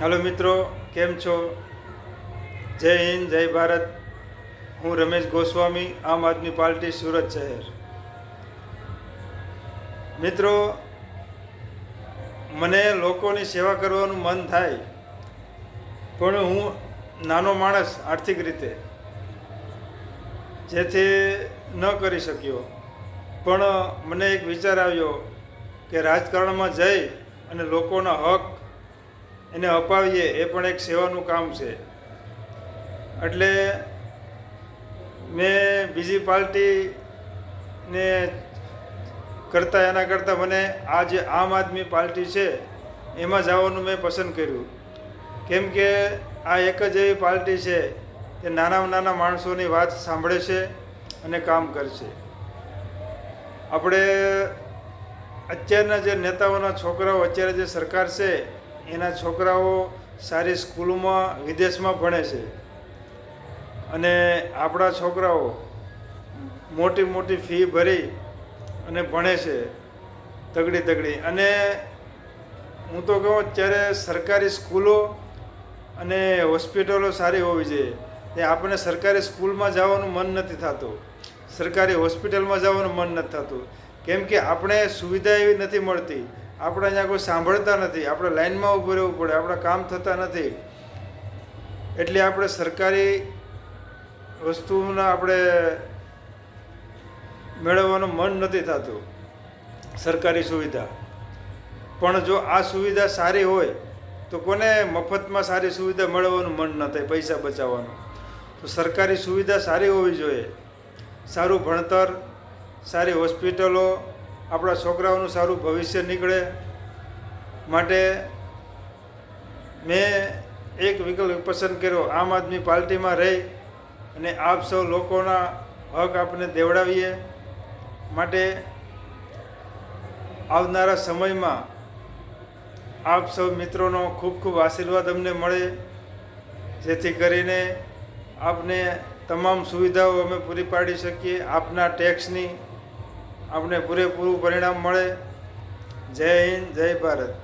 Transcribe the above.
હાલો મિત્રો, કેમ છો? જય હિન્દ, જય ભારત. હું રમેશ ગોસ્વામી, આમ આદમી પાર્ટી સુરત શહેર. મિત્રો, મને લોકોની સેવા કરવાનું મન થાય, પણ હું નાનો માણસ આર્થિક રીતે, જેથી ન કરી શક્યો. પણ મને એક વિચાર આવ્યો કે રાજકારણમાં જઈ અને લોકોના હક એને અપાવીએ એ પણ એક સેવાનું કામ છે. એટલે મેં બીજી પાર્ટીને કરતાં, એના કરતાં મને આ જે આમ આદમી પાર્ટી છે, એમાં જવાનું મેં પસંદ કર્યું. કેમ કે આ એક જ એવી પાર્ટી છે કે નાના નાના માણસોની વાત સાંભળે છે અને કામ કરશે આપણે અત્યારના જે નેતાઓના છોકરાઓ, અત્યારે જે સરકાર છે એના છોકરાઓ સારી સ્કૂલોમાં, વિદેશમાં ભણે છે. અને આપણા છોકરાઓ મોટી મોટી ફી ભરી અને ભણે છે, તગડી તગડી. અને હું તો કહું, અત્યારે સરકારી સ્કૂલો અને હોસ્પિટલો સારી હોવી જોઈએ. એ આપણને સરકારી સ્કૂલમાં જવાનું મન નથી થતું. સરકારી હોસ્પિટલમાં જવાનું મન નથી થતું. કેમ કે આપણે સુવિધા એવી નથી મળતી. આપણે અહીંયા કોઈ સાંભળતા નથી. આપણે લાઇનમાં ઊભું રહેવું પડે. આપણા કામ થતા નથી. એટલે આપણે સરકારી વસ્તુના આપણે મેળવવાનું મન નથી થતું, સરકારી સુવિધા. પણ જો આ સુવિધા સારી હોય, તો કોને મફતમાં સારી સુવિધા મેળવવાનું મન ન થાય, પૈસા બચાવવાનું. તો સરકારી સુવિધા સારી હોવી જોઈએ. સારું ભણતર, સારી હોસ્પિટલો આપણા છોકરાઓનું સારું ભવિષ્ય નીકળે માટે મેં એક વિકલ્પ પસંદ કર્યો. આમ આદમી પાર્ટીમાં રહી અને આપ સૌ લોકોના હક આપણે દેવડાવીએ માટે આવનારા સમયમાં આપ સૌ મિત્રોનો ખૂબ ખૂબ આશીર્વાદ અમને મળે, જેથી કરીને આપને તમામ સુવિધાઓ અમે પૂરી પાડી શકીએ. આપના ટેક્સની આપણે પૂરેપૂરું પરિણામ મળે. જય હિન્દ જય ભારત.